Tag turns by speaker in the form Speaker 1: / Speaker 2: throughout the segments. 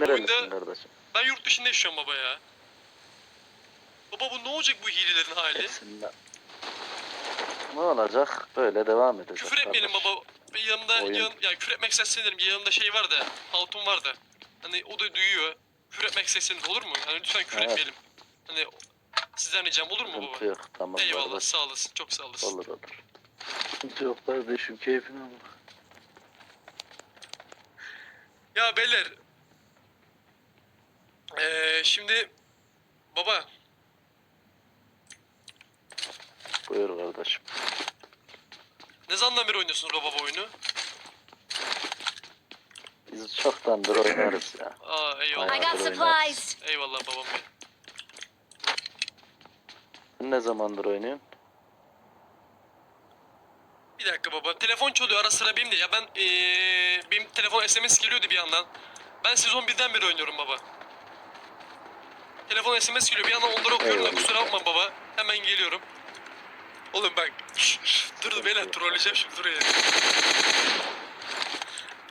Speaker 1: oyunda
Speaker 2: Nerelisin kardeşim?
Speaker 1: ben yurt dışında yaşıyorum baba ya. Baba bu ne olacak bu hilelerin hali?
Speaker 2: Hepsinden. Ne olacak? Böyle devam edecek.
Speaker 1: Küfür etmeyelim baba. Bir yanımda
Speaker 2: Oyun.
Speaker 1: yan, ya küfür etmek seslenirim. Yanımda şey var da, hatun var da. Hani o da duyuyor. Küfür etmek seslenirim olur mu? Hani lütfen küfür
Speaker 2: Evet.
Speaker 1: etmeyelim. Hani sizden ricam olur mu
Speaker 2: Sıkıntı
Speaker 1: baba?
Speaker 2: yok. Tamam
Speaker 1: Eyvallah
Speaker 2: kardeş.
Speaker 1: sağ olasın. Çok sağ olasın.
Speaker 2: Olur olur.
Speaker 3: Sıkıntı yok kardeşim keyfine bak.
Speaker 1: Ya beyler. Ee, şimdi baba
Speaker 2: Buyur kardeşim.
Speaker 1: ne zamandan beri oynuyorsunuz baba bu oyunu?
Speaker 2: Biz çoktandır oynarız ya.
Speaker 1: Aa eyvallah.
Speaker 4: I got supplies.
Speaker 1: Eyvallah babam benim.
Speaker 2: Sen ne zamandır oynuyorsun?
Speaker 1: Bir dakika baba. Telefon çalıyor ara sıra benim de. Ya ben ee, benim telefon SMS geliyordu bir yandan. Ben sezon 1'den beri oynuyorum baba. Telefon SMS geliyor bir yandan onları okuyorum da kusura bakma baba. Hemen geliyorum. Oğlum bak. dur dur beyler trolleyeceğim şimdi dur ya.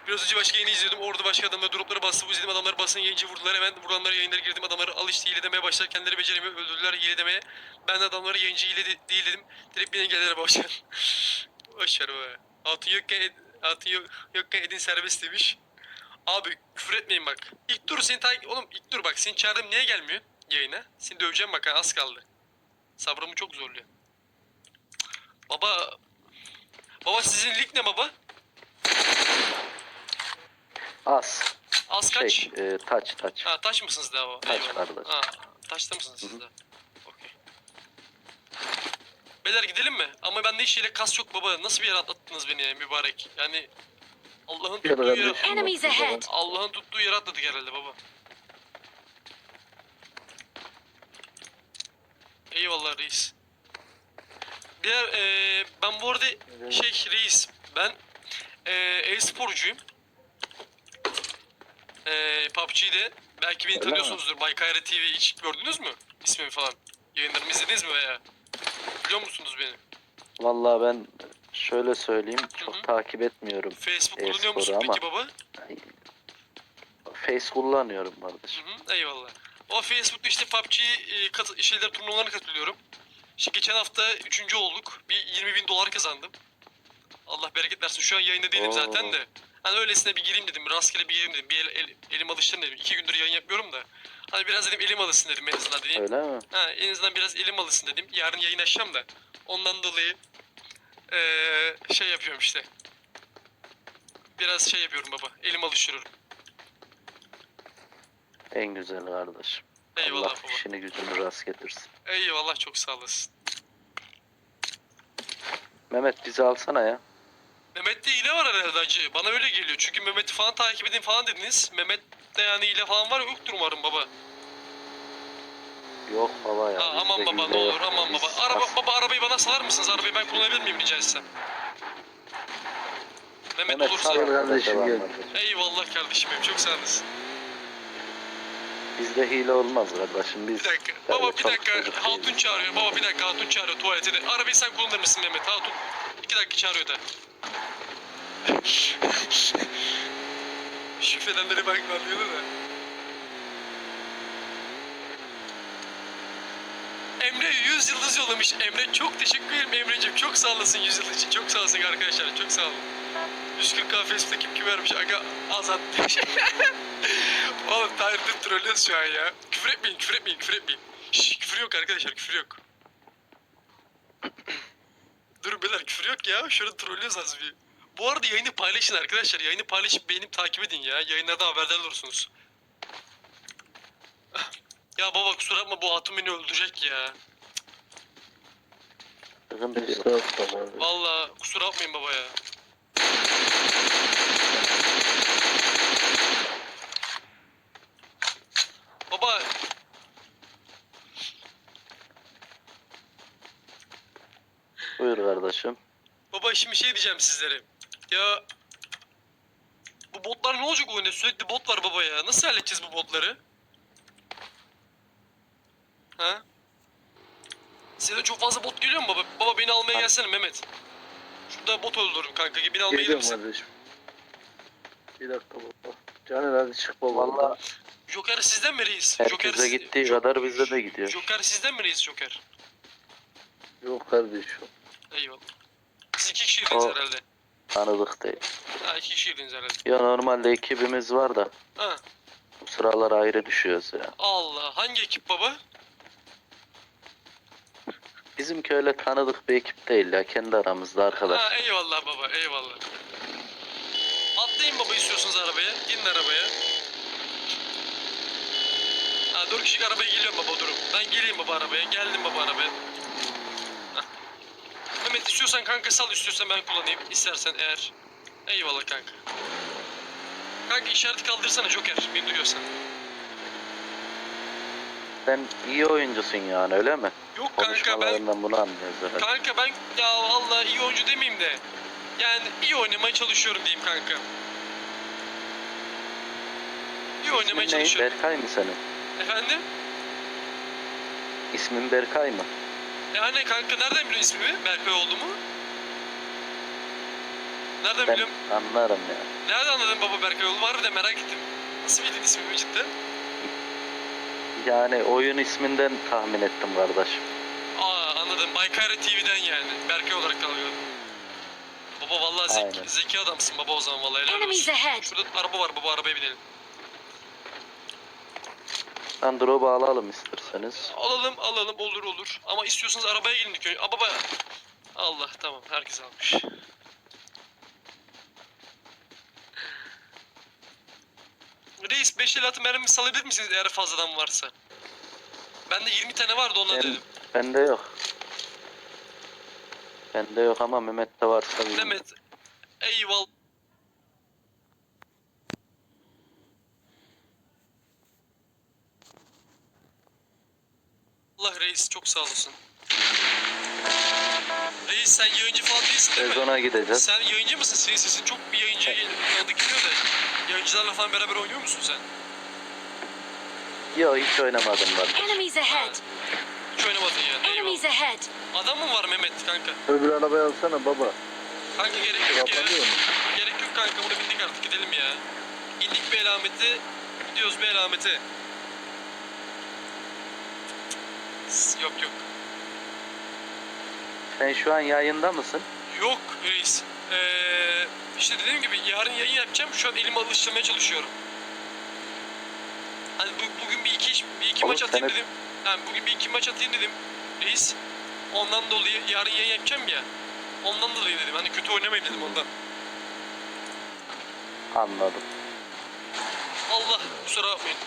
Speaker 1: Biraz önce başka yayını izliyordum. Orada başka adamlar dropları bastı. Bu izledim adamları basın yayıncı vurdular. Hemen vuranlara yayınlara girdim. Adamları al işte hile demeye başlar. Kendileri beceremiyor. Öldürdüler hile demeye. Ben de adamları yayıncı hile de- değil dedim. Direkt beni engellere başlar. Boşver be. Hatun yokken, ed, hatun yok, yokken edin serbest demiş. Abi küfür etmeyin bak. İlk dur seni takip... Oğlum ilk dur bak seni çağırdım niye gelmiyor yayına? Seni döveceğim bak ha, az kaldı. Sabrımı çok zorluyor. Baba... Baba sizin lig ne baba?
Speaker 2: Az.
Speaker 1: Az kaç?
Speaker 2: Şey, e, taç taç.
Speaker 1: Ha taş mısınız daha baba?
Speaker 2: Taş
Speaker 1: Eyvallah.
Speaker 2: kardeş.
Speaker 1: Ha taşta mısınız siz daha? Okey. Beyler gidelim mi? Ama bende hiç yere kas yok baba. Nasıl bir yere atlattınız beni ya mübarek? Yani Allah'ın tuttuğu yere...
Speaker 4: Enemies ahead.
Speaker 1: Allah'ın tuttuğu yere atladık herhalde baba. Eyvallah reis. Bir eee, ben bu arada şey reis ben eee e-sporcuyum. Eee PUBG'de belki beni
Speaker 2: Öyle
Speaker 1: tanıyorsunuzdur. Baykayra TV hiç gördünüz mü? İsmimi falan. Yayınlarımı izlediniz mi veya? Biliyor musunuz beni?
Speaker 2: Vallahi ben şöyle söyleyeyim. Çok
Speaker 1: Hı hı.
Speaker 2: takip etmiyorum.
Speaker 1: Facebook kullanıyor musun
Speaker 2: ama-
Speaker 1: peki baba?
Speaker 2: Face kullanıyorum kardeşim.
Speaker 1: Hı hı, eyvallah. O Facebook'ta işte PUBG e, kat- şeyler turnuvalarına katılıyorum. İşte geçen hafta üçüncü olduk. Bir 20 bin dolar kazandım. Allah bereket versin. Şu an yayında değilim
Speaker 2: Oo.
Speaker 1: zaten de. Hani öylesine bir gireyim dedim. Rastgele bir gireyim dedim. Bir el, el- elim alışsın dedim. İki gündür yayın yapıyorum da. Hani biraz dedim elim alışsın dedim en azından dedim.
Speaker 2: Öyle mi?
Speaker 1: Ha, en azından biraz elim alışsın dedim. Yarın yayın açacağım da. Ondan dolayı eee, şey yapıyorum işte. Biraz şey yapıyorum baba. Elim alıştırıyorum.
Speaker 2: En güzel kardeşim.
Speaker 1: Eyvallah
Speaker 2: Allah
Speaker 1: baba.
Speaker 2: işini gücünü rast getirsin.
Speaker 1: Eyvallah çok sağ olasın.
Speaker 2: Mehmet bizi alsana ya.
Speaker 1: Mehmet'te hile var herhalde acı. Bana öyle geliyor. Çünkü Mehmet'i falan takip edin falan dediniz. Mehmet'te yani hile falan var yoktur umarım baba.
Speaker 2: Yok baba ya.
Speaker 1: Ha,
Speaker 2: bizde
Speaker 1: aman baba
Speaker 2: hile
Speaker 1: ne
Speaker 2: yok.
Speaker 1: olur aman
Speaker 2: Biz
Speaker 1: baba. Araba, baba arabayı bana salar mısınız? Arabayı ben kullanabilir miyim rica etsem? Mehmet,
Speaker 2: Mehmet
Speaker 1: olursa.
Speaker 3: gel.
Speaker 2: edelim.
Speaker 1: Eyvallah kardeşim benim çok sağ olasın.
Speaker 2: Bizde hile olmaz kardeşim. Biz
Speaker 1: Bir dakika. Baba bir dakika. Hatun
Speaker 2: değiliz.
Speaker 1: çağırıyor. Baba bir dakika Hatun çağırıyor tuvalete de. Arabayı sen kullanır mısın Mehmet? Hatun. İki dakika çağırıyor da. Şifrelenleri ben anlıyordu da. Emre 100 yıldız yollamış. Emre çok teşekkür ederim Emre'ciğim. Çok sağ olasın 100 yıldız için. Çok sağ olasın arkadaşlar. Çok sağ olun. 140 k Facebook'ta kim kim vermiş? Aga azat demiş. Oğlum tarihte trollüyoruz şu an ya. Küfür etmeyin, küfür etmeyin, küfür etmeyin. Şş, küfür yok arkadaşlar, küfür yok. Durun beyler küfür yok ya. Şurada trollüyoruz az bir. Bu arada yayını paylaşın arkadaşlar. Yayını paylaşıp beğenip takip edin ya. Yayınlarda haberdar olursunuz. ya baba kusura bakma bu hatun beni öldürecek ya.
Speaker 2: yok.
Speaker 3: Estağfurullah.
Speaker 1: Valla kusura bakmayın baba ya. Baba
Speaker 2: Buyur kardeşim.
Speaker 1: Baba şimdi şey diyeceğim sizlere. Ya bu botlar ne olacak oyunda? Sürekli bot var baba ya. Nasıl halledeceğiz bu botları? Ha? Size çok fazla bot geliyor mu baba? Baba beni almaya gelsene Mehmet. Şurada bot öldürürüm kanka. Beni almaya gelir
Speaker 3: Geliyorum
Speaker 1: misin?
Speaker 3: kardeşim. Bir dakika baba. Caner hadi çık baba.
Speaker 2: Valla
Speaker 1: Joker sizden mi reis? Joker
Speaker 2: herkese
Speaker 1: siz-
Speaker 2: gittiği kadar bizde de gidiyor.
Speaker 1: Joker sizden mi reis Joker?
Speaker 3: Yok kardeşim.
Speaker 1: Eyvallah. Siz iki kişiydiniz
Speaker 2: O-
Speaker 1: herhalde.
Speaker 2: Tanıdık değil.
Speaker 1: Ha iki kişiydiniz herhalde.
Speaker 2: Ya normalde ekibimiz var da
Speaker 1: Ha.
Speaker 2: bu sıralar ayrı düşüyoruz ya.
Speaker 1: Allah. Hangi ekip baba?
Speaker 2: Bizimki öyle tanıdık bir ekip değil ya. Kendi aramızda arkadaş.
Speaker 1: Ha eyvallah baba eyvallah. Atlayın baba istiyorsunuz arabaya. Gidin arabaya. Ha dört kişilik arabaya geliyorum baba durum. Ben geleyim baba arabaya. Geldim baba arabaya. Hah. Mehmet istiyorsan kanka sal istiyorsan ben kullanayım. İstersen eğer. Eyvallah kanka. Kanka işareti kaldırsana Joker. Beni duyuyorsan.
Speaker 2: Sen iyi oyuncusun yani öyle mi?
Speaker 1: Yok kanka ben
Speaker 2: Konuşmalarından bunu anlıyoruz herhalde.
Speaker 1: Kanka ben ya vallahi iyi oyuncu demeyeyim de yani iyi oynamaya çalışıyorum diyeyim kanka. İyi oynamaya
Speaker 2: İsmin ne?
Speaker 1: çalışıyorum.
Speaker 2: Berkay mı senin?
Speaker 1: Efendim?
Speaker 2: İsmin Berkay mı?
Speaker 1: Yani kanka nereden biliyorsun ismimi? Berkay oldu mu? Nereden
Speaker 2: Ben
Speaker 1: biliyorum?
Speaker 2: anlarım ya.
Speaker 1: Nereden anladın baba Berkay oldu? Var da merak ettim. Nasıl bildin ismimi cidden?
Speaker 2: Yani oyun isminden tahmin ettim kardeşim.
Speaker 1: Aa anladım. Baykara TV'den yani. Berkay olarak kalıyor. Baba vallahi zeki,
Speaker 2: Aynen.
Speaker 1: zeki adamsın baba o zaman vallahi helal
Speaker 4: Enemies
Speaker 1: olsun.
Speaker 4: ahead.
Speaker 1: Şurada araba var baba arabaya binelim.
Speaker 2: Ben drop'u alalım isterseniz.
Speaker 1: Alalım alalım olur olur. Ama istiyorsanız arabaya gelin önce. Aa, baba. Allah tamam herkes almış. Reis 5 el atı mermi salabilir misiniz eğer fazladan varsa? Bende 20 tane vardı ondan
Speaker 2: Ben,
Speaker 1: dedim.
Speaker 2: bende yok. Bende yok ama Mehmet'te varsa bilmiyorum.
Speaker 1: Mehmet. Eyvallah. Allah reis çok sağ olasın. Reis sen yayıncı falan değilsin değil mi?
Speaker 2: Sezona gideceğiz.
Speaker 1: Sen yayıncı mısın? Senin sesin çok bir yayıncıya tanıdık geliyor da. Yayıncılarla falan beraber oynuyor musun sen?
Speaker 2: Yok hiç oynamadım ben.
Speaker 4: Enemies ahead. Enemies ahead.
Speaker 1: Adam mı var Mehmet kanka?
Speaker 3: Öbür arabayı alsana baba.
Speaker 1: Kanka gerek yok ya.
Speaker 3: Kapanıyor mu?
Speaker 1: Gerek yok kanka bunu bindik artık gidelim ya. İndik bir elameti. Gidiyoruz bir elameti. S- Yok yok.
Speaker 2: Sen şu an yayında mısın?
Speaker 1: Yok reis. Ee, işte dediğim gibi yarın yayın yapacağım. Şu an elimi alıştırmaya çalışıyorum. Hani bu, bugün bir iki iş, bir iki
Speaker 2: Oğlum
Speaker 1: maç atayım
Speaker 2: sen hep-
Speaker 1: dedim. Yani bugün bir iki maç atayım dedim. Reis. Ondan dolayı yarın yayın yapacağım ya. Ondan dolayı dedim. Hani kötü oynamayayım dedim ondan.
Speaker 2: Anladım.
Speaker 1: Allah kusura bakmayın.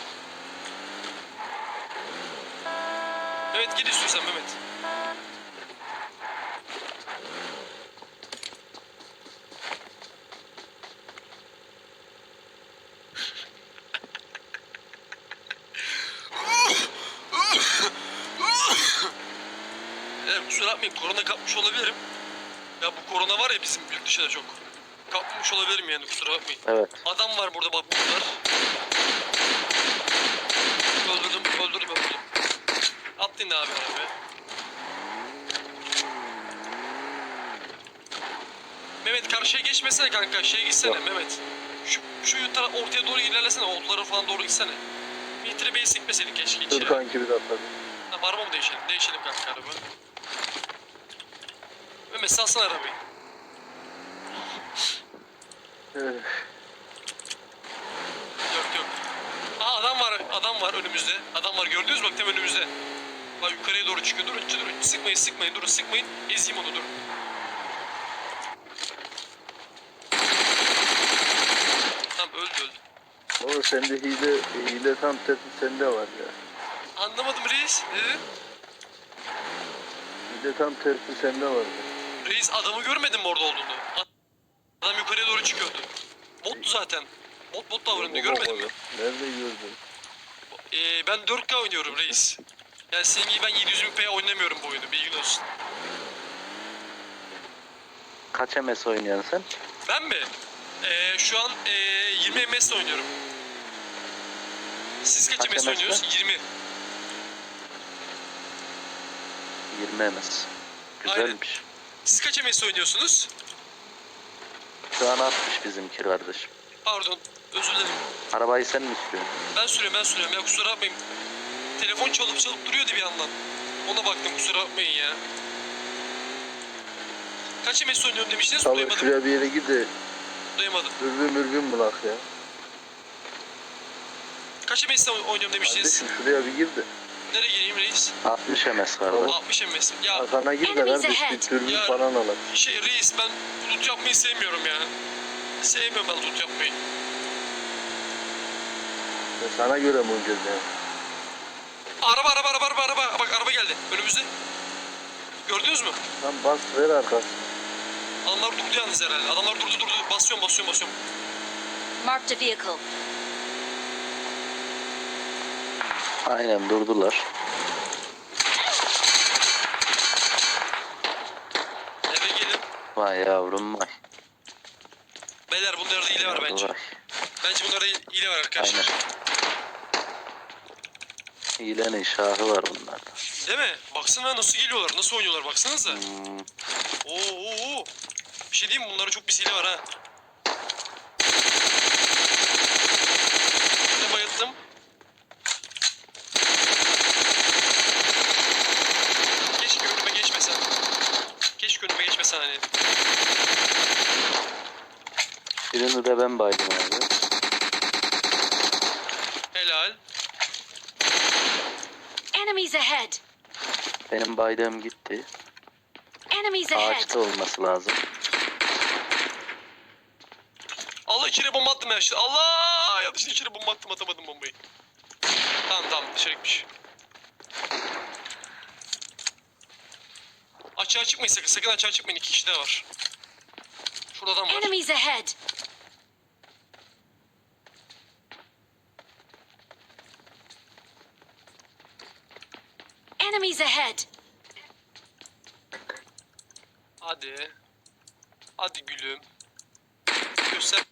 Speaker 1: Mehmet gel istiyorsan Mehmet. Evet kusura bakmayın korona kapmış olabilirim. Ya bu korona var ya bizim yurt dışında çok. Kapmış olabilirim yani kusura bakmayın.
Speaker 2: Evet.
Speaker 1: Adam var burada bak bunlar. Öldürdüm, öldürdüm, öldürdüm. Atlayın abi arabaya. Mehmet karşıya geçmesene kanka. Şeye gitsene
Speaker 2: Yok.
Speaker 1: Mehmet. Şu, şu taraf ortaya doğru ilerlesene. Otlara falan doğru gitsene. Mitre Bey'i sikmeseydin keşke hiç
Speaker 3: Dur
Speaker 1: ya.
Speaker 3: kanki bir atladı.
Speaker 1: Tamam araba mı değişelim? Değişelim kanka araba. Mehmet salsana arabayı.
Speaker 3: Evet.
Speaker 1: Yok yok. Aa adam var, adam var önümüzde. Adam var gördünüz mü? Bak tam önümüzde. Bak yukarıya doğru çıkıyor. Durun, durun. Sıkmayın, sıkmayın. Durun, sıkmayın. Ezeyim onu, durun. Tamam öldü öldü.
Speaker 3: Baba sende hile, hile tam tersi sende var ya.
Speaker 1: Anlamadım reis. Ne dedin?
Speaker 3: Hile tam tersi sende var ya.
Speaker 1: Reis adamı görmedin mi orada olduğunu? Adam yukarıya doğru çıkıyordu. Bottu zaten. Bot bot davranıyordu görmedin mi?
Speaker 3: Nerede gördün?
Speaker 1: Ee, ben 4K oynuyorum reis. Yani senin gibi ben 720p oynamıyorum bu oyunu bilgin olsun.
Speaker 2: Kaç MS oynuyorsun sen?
Speaker 1: Ben mi? Ee, şu an ee, 20 MS oynuyorum. Siz kaç,
Speaker 2: Kaç
Speaker 1: MS
Speaker 2: MS
Speaker 1: oynuyorsunuz? 20.
Speaker 2: 20 MS. Güzelmiş.
Speaker 1: Siz kaç MS oynuyorsunuz?
Speaker 2: Şu an 60 bizimki kardeşim.
Speaker 1: Pardon. Özür dilerim.
Speaker 2: Arabayı sen mi sürüyorsun?
Speaker 1: Ben sürüyorum ben sürüyorum ya kusura bakmayın. Telefon çalıp çalıp duruyordu bir yandan. Ona baktım kusura bakmayın ya. Kaç MS oynuyorum demiştiniz?
Speaker 3: Tamam
Speaker 1: Duyamadım.
Speaker 3: şuraya bir yere git de
Speaker 1: Duyamadım.
Speaker 3: dürbün mürbün bulak ya.
Speaker 1: Kaç MS oynuyorum demiştiniz?
Speaker 3: Kardeşim şuraya bir gir de.
Speaker 1: Nereye geleyim reis?
Speaker 2: 60 MS kardeş.
Speaker 1: 60 MS. Ya
Speaker 3: Arkana gir de
Speaker 4: Enemies ahead.
Speaker 3: bir dürbün
Speaker 1: Ya-
Speaker 3: falan alak.
Speaker 1: şey reis ben loot yapmayı sevmiyorum ya. Sevmiyorum ben loot yapmayı.
Speaker 3: Ya sana göre mi oynayacağız ya?
Speaker 1: Araba araba araba araba araba. Bak araba geldi önümüzde. Gördünüz mü?
Speaker 3: Lan bas ver arkasını.
Speaker 1: Adamlar durdu yalnız herhalde. Adamlar durdu durdu. Basıyorum basıyorum basıyorum.
Speaker 4: Marked a vehicle.
Speaker 2: Aynen durdular.
Speaker 1: Eve gelin.
Speaker 2: Vay yavrum vay.
Speaker 1: Beyler bunlarda hile var bence.
Speaker 2: Vay.
Speaker 1: Bence bunlarda hile var arkadaşlar.
Speaker 2: Hilenin şahı var bunlarda.
Speaker 1: Değil mi? Baksana nasıl geliyorlar, nasıl oynuyorlar baksanıza.
Speaker 2: Hmm,
Speaker 1: Oo, oo, oo. Bir şey diyeyim mi? Bunlarda çok bir hile var ha. Ne bayılttım. Keşke önüme geçmesen. Keşke önüme geçmesen hani.
Speaker 2: birini de ben baydım abi.
Speaker 1: Helal.
Speaker 4: Enemies ahead.
Speaker 2: Benim baydığım gitti.
Speaker 4: Enemies ahead.
Speaker 2: Ağaçta olması lazım.
Speaker 1: Allah içeri bomba attım ya işte. Allah! Yanlışlıkla içeri bomba attım atamadım bombayı. Tamam tamam dışarı gitmiş. Açığa çıkmayın sakın. Sakın açığa çıkmayın. İki kişi daha var. Şurada adam var.
Speaker 4: Enemies ahead. Enemies ahead.
Speaker 1: Hadi. Hadi gülüm. Göster.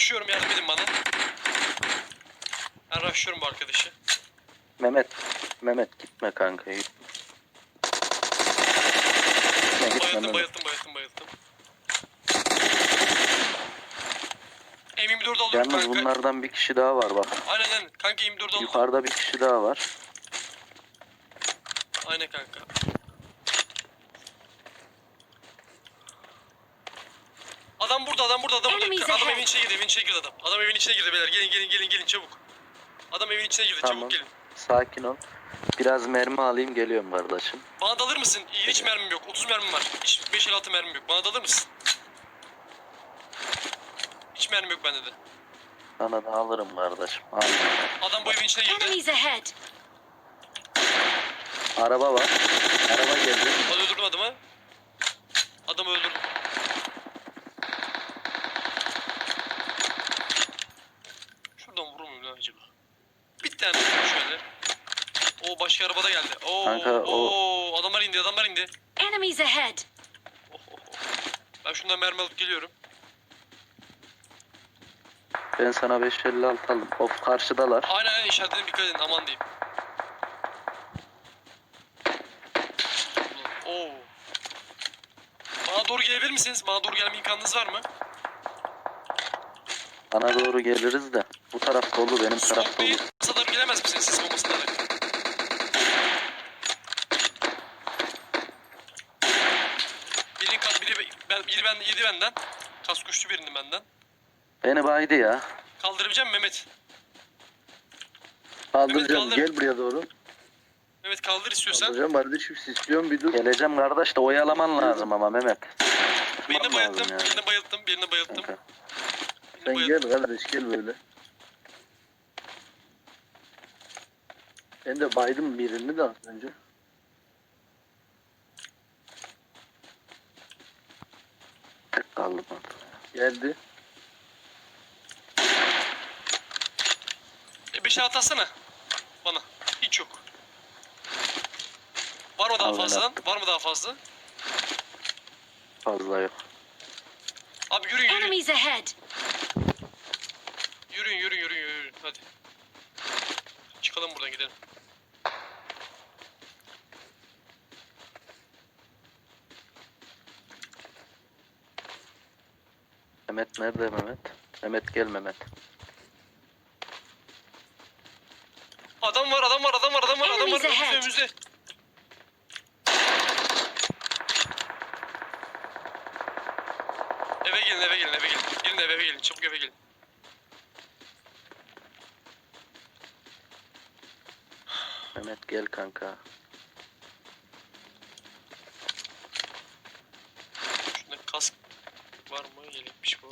Speaker 1: Ben rushlıyorum yardım edin bana. Ben rushlıyorum bu arkadaşı.
Speaker 2: Mehmet. Mehmet gitme kanka. Gitme, gitme
Speaker 1: Bayıldım
Speaker 2: Mehmet.
Speaker 1: bayıldım bayıldım bayıldım. M24 alıyorum
Speaker 2: Yalnız
Speaker 1: kanka.
Speaker 2: bunlardan bir kişi daha var bak.
Speaker 1: Aynen aynen. Kanka 24 aldım.
Speaker 2: Yukarıda bir kişi daha var.
Speaker 1: Aynen kanka. Adam burada, adam burada, adam
Speaker 4: Enemies
Speaker 1: burada. Adam
Speaker 4: ahead.
Speaker 1: evin içine girdi, evin içine girdi adam. Adam evin içine girdi beyler. Gelin, gelin, gelin, gelin çabuk. Adam evin içine girdi,
Speaker 2: Tamam.
Speaker 1: çabuk gelin.
Speaker 2: Sakin ol. Biraz mermi alayım geliyorum kardeşim.
Speaker 1: Bana dalır mısın? İyi, hiç mermim yok. 30 mermim var. Hiç 5 6 mermim yok. Bana dalır mısın? Hiç mermim yok bende de.
Speaker 2: Sana da alırım kardeşim. Al.
Speaker 1: Adam bu evin içine girdi.
Speaker 4: Enemies ahead.
Speaker 2: Araba var. Araba geldi.
Speaker 1: Ben öldürdüm adamı. Adamı öldürdüm. Tane şöyle. Oo başka arabada geldi. Oo,
Speaker 2: Kanka, o-
Speaker 1: oo adamlar indi, adamlar indi.
Speaker 4: Enemies ahead.
Speaker 1: Oh, oh, oh. Ben şundan mermi alıp geliyorum.
Speaker 2: Ben sana 556 aldım. Of karşıdalar.
Speaker 1: Aynen aynen işaretledim dikkat edin aman diyeyim. Oo. Bana doğru gelebilir misiniz? Bana doğru gelme imkanınız var mı?
Speaker 2: Bana doğru geliriz de. Bu taraf dolu benim taraf dolu.
Speaker 1: Doğru gelemez misiniz siz bombasından? Biri kat biri ben biri ben yedi benden. Kas güçlü birinin benden.
Speaker 2: Beni baydı ya.
Speaker 1: Kaldırabileceğim Mehmet.
Speaker 3: Kaldıracağım
Speaker 1: kaldır.
Speaker 3: gel buraya doğru.
Speaker 1: Mehmet kaldır istiyorsan.
Speaker 3: Kaldıracağım kardeşim istiyorum bir dur.
Speaker 2: Geleceğim kardeş de oyalaman lazım ama Mehmet.
Speaker 1: Birini bayılttım, birini bayılttım, birini bayılttım.
Speaker 2: Kanka.
Speaker 1: Birini
Speaker 3: Sen
Speaker 1: bayılttım.
Speaker 3: gel kardeş gel böyle. Ben de baydım birini de az önce.
Speaker 2: Tek kaldım.
Speaker 3: Geldi.
Speaker 1: E, bir şey atasana. Bana. Hiç yok. Var mı daha
Speaker 2: Al,
Speaker 1: fazladan? Var mı daha fazla?
Speaker 2: Fazla yok.
Speaker 1: Abi yürüyün yürüyün.
Speaker 4: Enemies ahead!
Speaker 1: Yürüyün yürüyün yürüyün yürüyün. Hadi. Çıkalım buradan gidelim.
Speaker 2: Mehmet nerede Mehmet? Mehmet gel Mehmet.
Speaker 1: Adam var adam var adam var adam var adam var.
Speaker 4: Enemies
Speaker 1: Önümüzde
Speaker 4: ahead.
Speaker 1: önümüzde. Eve gelin eve gelin eve gelin. Gelin eve eve gelin çabuk eve gelin.
Speaker 2: Mehmet gel kanka.
Speaker 1: Şunda kask var mı? Yelekmiş bu.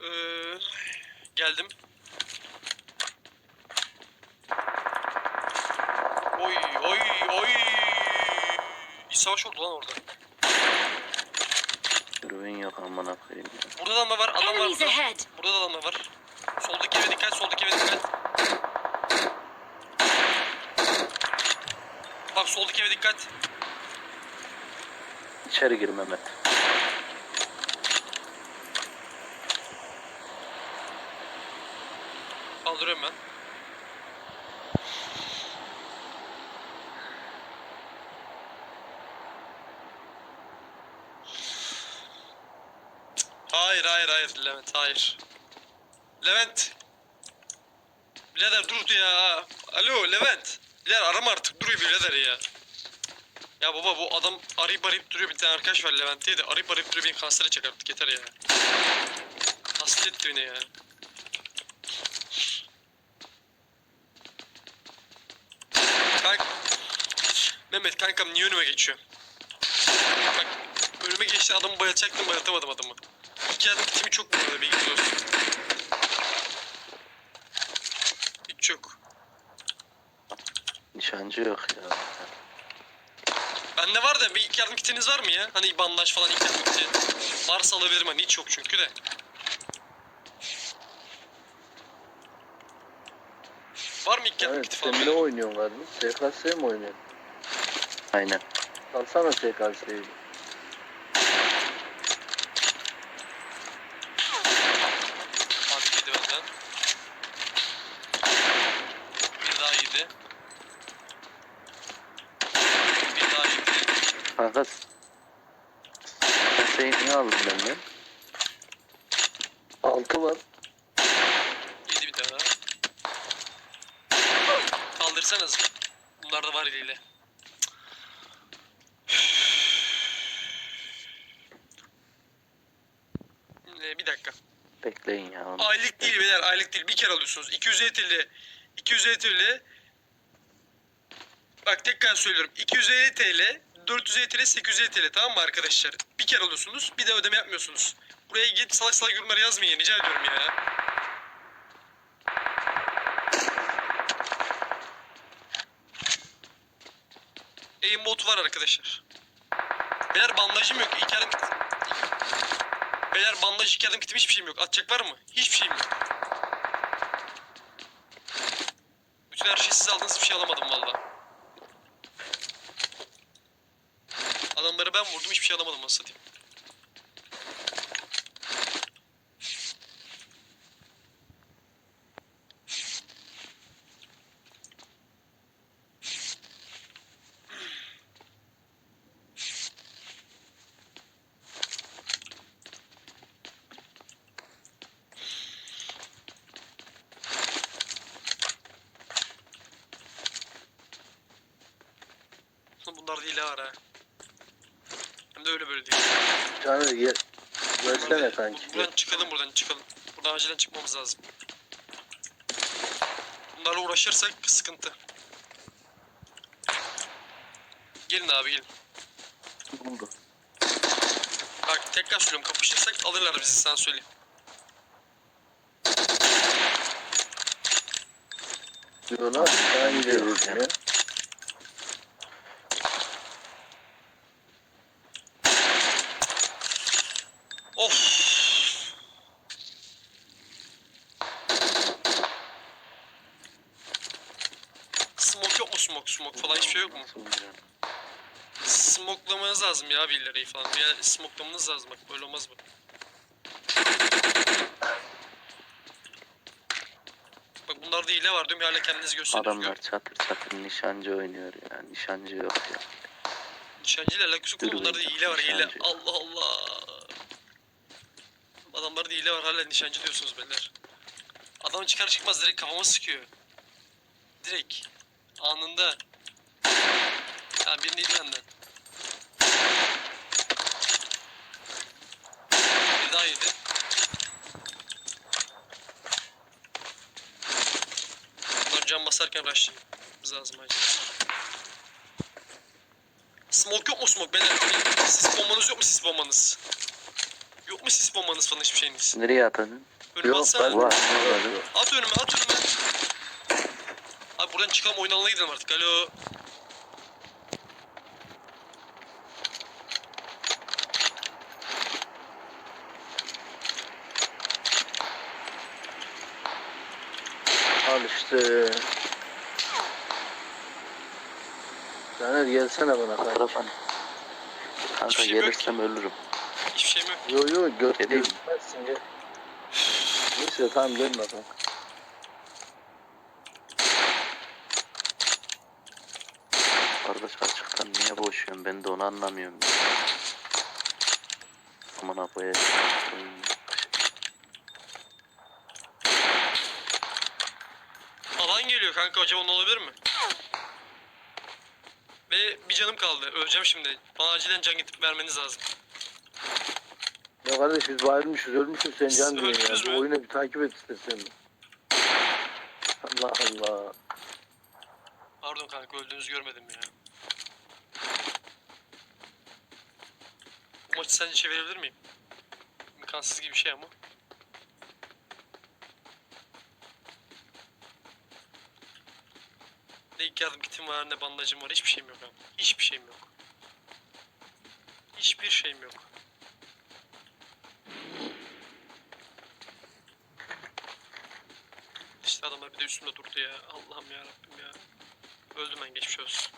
Speaker 1: Ee, geldim. Oy oy oy. Bir savaş oldu lan orada.
Speaker 2: Dürbün yok amına koyayım ya.
Speaker 1: Burada adam da var, adam var
Speaker 4: Enemies
Speaker 1: burada.
Speaker 4: ahead.
Speaker 1: Var. Soldaki eve dikkat, soldaki eve dikkat. Bak soldaki eve dikkat.
Speaker 2: İçeri gir Mehmet.
Speaker 1: Kaldırıyorum ben. Hayır hayır hayır Levent hayır. Levent. Birader dur ya. Alo Levent. Birader arama artık duruyor birader ya. Ya baba bu adam arayıp arayıp duruyor bir tane arkadaş var Levent diye de arayıp arayıp duruyor beni kansere çek artık yeter ya. Etti beni ya. Kank Mehmet kankam niye önüme geçiyor? Bak önüme geçti adamı bayatacaktım bayatamadım adamı. İki adım timi çok bu arada bilginiz olsun. Hiç yok.
Speaker 2: Nişancı yok ya.
Speaker 1: Bende var da bir ilk yardım kitiniz var mı ya? Hani bandaj falan ilk yardım kiti. Varsa alabilirim hani hiç yok çünkü de. Var mı ilk yardım
Speaker 3: Evet
Speaker 1: kiti
Speaker 3: sen
Speaker 1: falan?
Speaker 3: ne oynuyorsun kardeş? SKS mi oynuyorsun?
Speaker 2: Aynen.
Speaker 3: Alsana SKS'yi.
Speaker 1: Abi yedi benden. Bir daha yedi. Bir daha
Speaker 2: sen şeyi niye aldın benden?
Speaker 3: Altı var.
Speaker 1: Yedi bir daha. Kaldırsanız. Bunlar da var eliyle. Ee, bir dakika.
Speaker 2: Bekleyin ya. onu.
Speaker 1: Aylık değil beyler aylık değil bir kere alıyorsunuz. 250 TL. 250 TL. Bak tekrar söylüyorum. 250 TL, 450 TL, 850 TL tamam mı arkadaşlar? Bir kere alıyorsunuz bir de ödeme yapmıyorsunuz. Buraya gidip salak salak yorumlar yazmayın rica ediyorum ya. Aimbot var arkadaşlar. Beyler bandajım yok. İlk yardım Beyler bandaj ilk yardım kitim hiçbir şeyim yok. Atacak var mı? Hiçbir şeyim yok. Bütün her şeyi siz aldınız bir şey alamadım valla. Adamları ben vurdum hiçbir şey alamadım nasıl satayım. Bunlar değil ha de öyle böyle değil.
Speaker 3: Yani ye... Versene kanki.
Speaker 1: Buradan çıkalım buradan çıkalım. Buradan acilen çıkmamız lazım. Bunlarla uğraşırsak sıkıntı. Gelin abi gelin.
Speaker 2: Buldu.
Speaker 1: Bak tekrar söylüyorum kapışırsak alırlar bizi sana söyleyeyim.
Speaker 3: Diyorlar. Ben gidiyorum ya.
Speaker 1: Of. Smoke yok mu smoke? Smoke falan hiçbir şey yok mu? Smoklamanız lazım ya birileri falan. Ya smoklamanız lazım bak böyle olmaz bu. Bak bunlarda hile var diyorum hala kendiniz gösteriyorsunuz.
Speaker 2: Adamlar çatır çatır nişancı oynuyor ya. Nişancı yok ya.
Speaker 1: Nişancıyla alakası yok. Bunlarda hile var hile.
Speaker 2: nişancı.
Speaker 1: Allah Allah. Adamlarda hile var hala nişancı diyorsunuz beyler. Adam çıkar çıkmaz direkt kafama sıkıyor. Direkt. Anında. Ha birini yedi benden. Bir daha yedi. Bunlar can basarken rushlayayım. lazım acil. Smoke yok mu smoke beyler? Sis bombanız yok mu sis bombanız? Yok mu sis bombanız falan hiçbir şeyiniz?
Speaker 2: Nereye atadın?
Speaker 1: Önüme
Speaker 3: Yok,
Speaker 1: atsana.
Speaker 3: ben-
Speaker 2: Var.
Speaker 1: At önüme at önüme. Abi buradan çıkalım alanına gidelim artık. Alo.
Speaker 3: Al işte. Caner gelsene bana kanka.
Speaker 2: tarafa. Kanka
Speaker 1: Hiçbir şey yok
Speaker 2: gelirsem ölürüm.
Speaker 1: Hiçbir şeyim yok.
Speaker 3: Yo yo göt
Speaker 2: Geleyim.
Speaker 3: gözükmezsin gel. Neyse tamam gelme kanka.
Speaker 2: Kardeş açıktan niye boşuyorsun ben de onu anlamıyorum. ya. Aman koyayım.
Speaker 1: Alan geliyor kanka acaba ne olabilir mi? Ve bir canım kaldı. Öleceğim şimdi. Bana acilen can getirip vermeniz lazım.
Speaker 3: Ya kardeş biz bayılmışız ölmüşüz sen
Speaker 1: Siz
Speaker 3: can diyorsun
Speaker 1: öldünüz
Speaker 3: ya.
Speaker 1: mü?
Speaker 3: Bu oyunu bir takip et istersen. Allah Allah.
Speaker 1: Pardon kanka öldüğünüzü görmedim ya. Bu maçı sence çevirebilir miyim? İmkansız gibi bir şey ama. Ne ilk yardım kitim var ne bandajım var hiçbir şeyim yok abi. Hiçbir şeyim yok. Hiçbir şeyim yok. İşte adamlar bir de üstümde durdu ya. Allah'ım ya Rabbim ya. Öldüm ben geçmiş olsun.